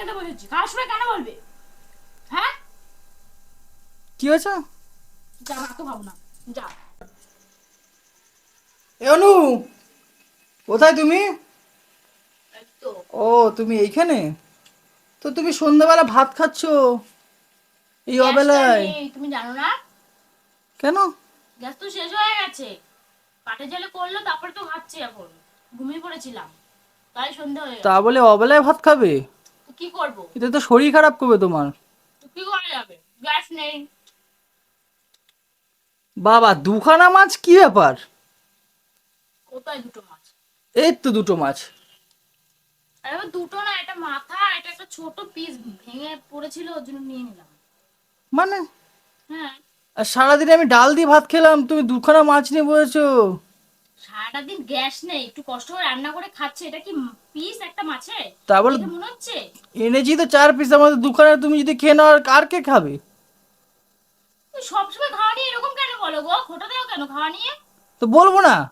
বসেছি। খাওয়ার সময় কেন বলবে? হ্যাঁ? কি হয়েছে? যা ভাত তো খাব না যা। এ অনু কোথায় তুমি? ও তুমি এইখানে? তো তুমি সন্ধ্যাবেলা ভাত খাচ্ছ এই অবেলায়? তুমি জানো না? কেন? গ্যাস তো শেষ হয়ে গেছে। পাটে জলে করল তারপরে তো খাচ্ছি এখন। ঘুমিয়ে পড়েছিলাম। তাই সন্ধ্যা হয়ে তা বলে অবেলায় ভাত খাবে? কি করব? এতে তো শরীর খারাপ করবে তোমার। কি করা যাবে? গ্যাস নেই। বাবা দুখানা মাছ কি ব্যাপার? কোথায় দুটো মাছ? এই তো দুটো মাছ। আরে দুটো না এটা মাথা এটা একটা ছোট পিস ভেঙে পড়েছিল ওর জন্য নিয়ে নিলাম। মানে? হ্যাঁ। আর সারাদিনে আমি ডাল দিয়ে ভাত খেলাম তুমি দুখানা মাছ নিয়ে বলেছ সারাটা দিন গ্যাস নেই একটু কষ্ট করে রান্না করে খাচ্ছে এটা কি পিস একটা মাছে তা বলে মনে হচ্ছে? এনেছি তো চার পিস আমাদের দুখানা তুমি যদি খেয়ে নাও আর কার কে খাবে? সবসময় খাওয়া নিয়ে এরকম কেন বলো গো? খোটা দেও কেন খাওয়া নিয়ে? তো বলব না।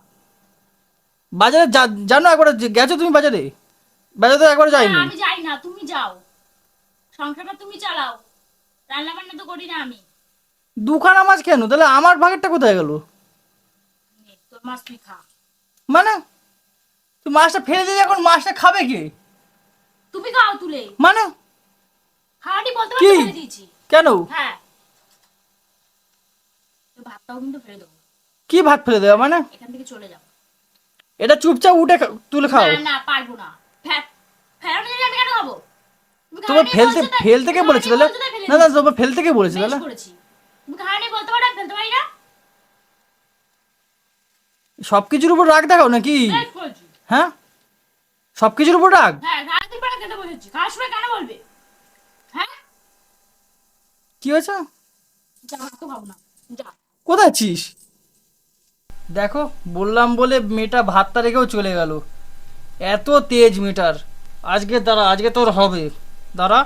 বাজারে যা- জানো একবার গেছো তুমি বাজারে? বাজারে তো একবার যাইনি। আমি যাই না তুমি যাও। সংসারটা তুমি চালাও। রান্না বান্না তো করি না আমি। দুখানা মাছ কেন? তাহলে আমার ভাগেরটা কোথায় গেল? তোর মাছ তুই খা। মানে? তুই মাছটা ফেলে দিয়ে এখন মাছটা খাবে কে? তুমি খাও তুলে। মানে? খাওয়াটি বলতে কি? ফেলে দিয়েছি। কেন? হ্যাঁ। তো ভাতটাও কিন্তু ফেলে দেবো। কি ভাত ফেলে দেওয়া মানে? এখান থেকে চলে যাও। এটা চুপচাপ উঠে তুলে খাও। না না পারব না। ফেরানো জানি আমি কেন খাব? তোমার ফেলতে ফেলতে কে বলেছে তাহলে না না তোমার ফেলতে কে বলেছে বেশ তাহলে? তুমি নিয়ে বলতে পারো আমি ফেলতে পারি না সব কিছুর উপর রাগ দেখাও নাকি? হ্যাঁ? সব কিছুর উপর রাগ? হ্যাঁ হ্যাঁ? কি হয়েছে? কোথায় আছিস? দেখো বললাম বলে মেয়েটা ভাতটা রেখেও চলে গেল। এত তেজ মেয়েটার। আজকে দাঁড়া আজকে তোর হবে। দাঁড়া।